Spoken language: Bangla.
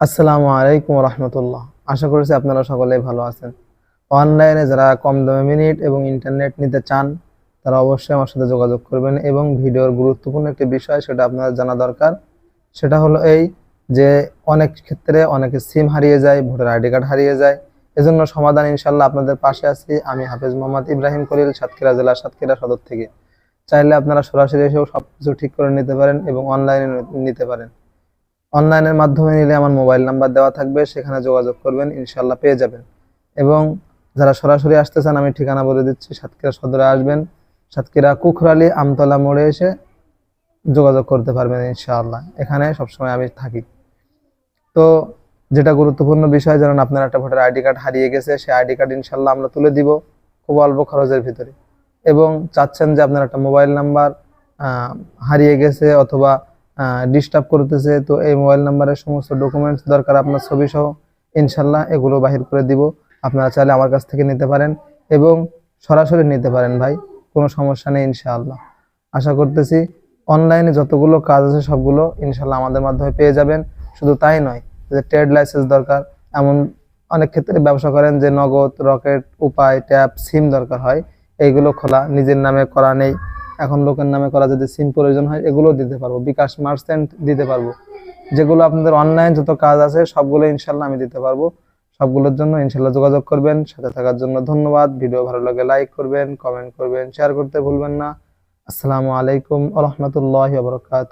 আসসালামু আলাইকুম রহমতুল্লাহ। আশা করছি আপনারা সকলেই ভালো আছেন। অনলাইনে যারা কম দামে মিনিট এবং ইন্টারনেট নিতে চান, তারা অবশ্যই আমার সাথে যোগাযোগ করবেন এবং ভিডিওর গুরুত্বপূর্ণ একটি বিষয় সেটা আপনার জানা দরকার। সেটা হলো এই যে অনেক ক্ষেত্রে অনেকে সিম হারিয়ে যায়, ভোটার আইডি কার্ড হারিয়ে যায়। এজন্য সমাধান ইনশাল্লাহ আপনাদের পাশে আছি। আমি হাফেজ মোহাম্মদ ইব্রাহিম করিল সাতক্ষীরা জেলা সাতক্ষীরা সদর থেকে। চাইলে আপনারা সরাসরি এসেও সব কিছু ঠিক করে নিতে পারেন এবং অনলাইনে নিতে পারেন। অনলাইনের মাধ্যমে নিলে আমার মোবাইল নাম্বার দেওয়া থাকবে, সেখানে যোগাযোগ করবেন ইনশাল্লাহ পেয়ে যাবেন। এবং যারা সরাসরি আসতে চান, আমি ঠিকানা বলে দিচ্ছি, সাতক্ষীরা সদরে আসবেন। সাতক্ষীরা কুখরালি, আমতলা মোড়ে এসে যোগাযোগ করতে পারবেন, ইনশাআল্লাহ। এখানে সবসময় আমি থাকি। তো যেটা গুরুত্বপূর্ণ বিষয়, জানেন আপনার একটা ভোটার আইডি কার্ড হারিয়ে গেছে, সেই আইডি কার্ড ইনশাল্লাহ আমরা তুলে দিব খুব অল্প খরচের ভিতরে। এবং চাচ্ছেন যে আপনার একটা মোবাইল নাম্বার হারিয়ে গেছে অথবা ডিস্টার্ব করতেছে, তো এই মোবাইল নাম্বারের সমস্ত ডকুমেন্টস দরকার আপনার ছবি সহ ইনশাল্লাহ এগুলো বাহির করে দিব। আপনারা চাইলে আমার কাছ থেকে নিতে পারেন এবং সরাসরি নিতে পারেন ভাই, কোনো সমস্যা নেই ইনশাআল্লাহ। আশা করতেছি অনলাইনে যতগুলো কাজ আছে সবগুলো ইনশাল্লাহ আমাদের মাধ্যমে পেয়ে যাবেন। শুধু তাই নয়, যে ট্রেড লাইসেন্স দরকার, এমন অনেক ক্ষেত্রে ব্যবসা করেন যে নগদ রকেট উপায় ট্যাব সিম দরকার হয়, এইগুলো খোলা, নিজের নামে করা নেই। এখন লোকের নামে করা যদি সিম প্রয়োজন হয়, এগুলো দিতে পারব। বিকাশ মার্চেন্ট দিতে পারব। যেগুলো আপনাদের অনলাইন যত কাজ আছে, সবগুলো ইনশাল্লাহ আমি দিতে পারব। সবগুলোর জন্য ইনশাল্লাহ যোগাযোগ করবেন। সাথে থাকার জন্য ধন্যবাদ। ভিডিও ভালো লাগে লাইক করবেন কমেন্ট করবেন শেয়ার করতে ভুলবেন না। আসসালামু আলাইকুম আ রহমতুল্লাহ বরকাত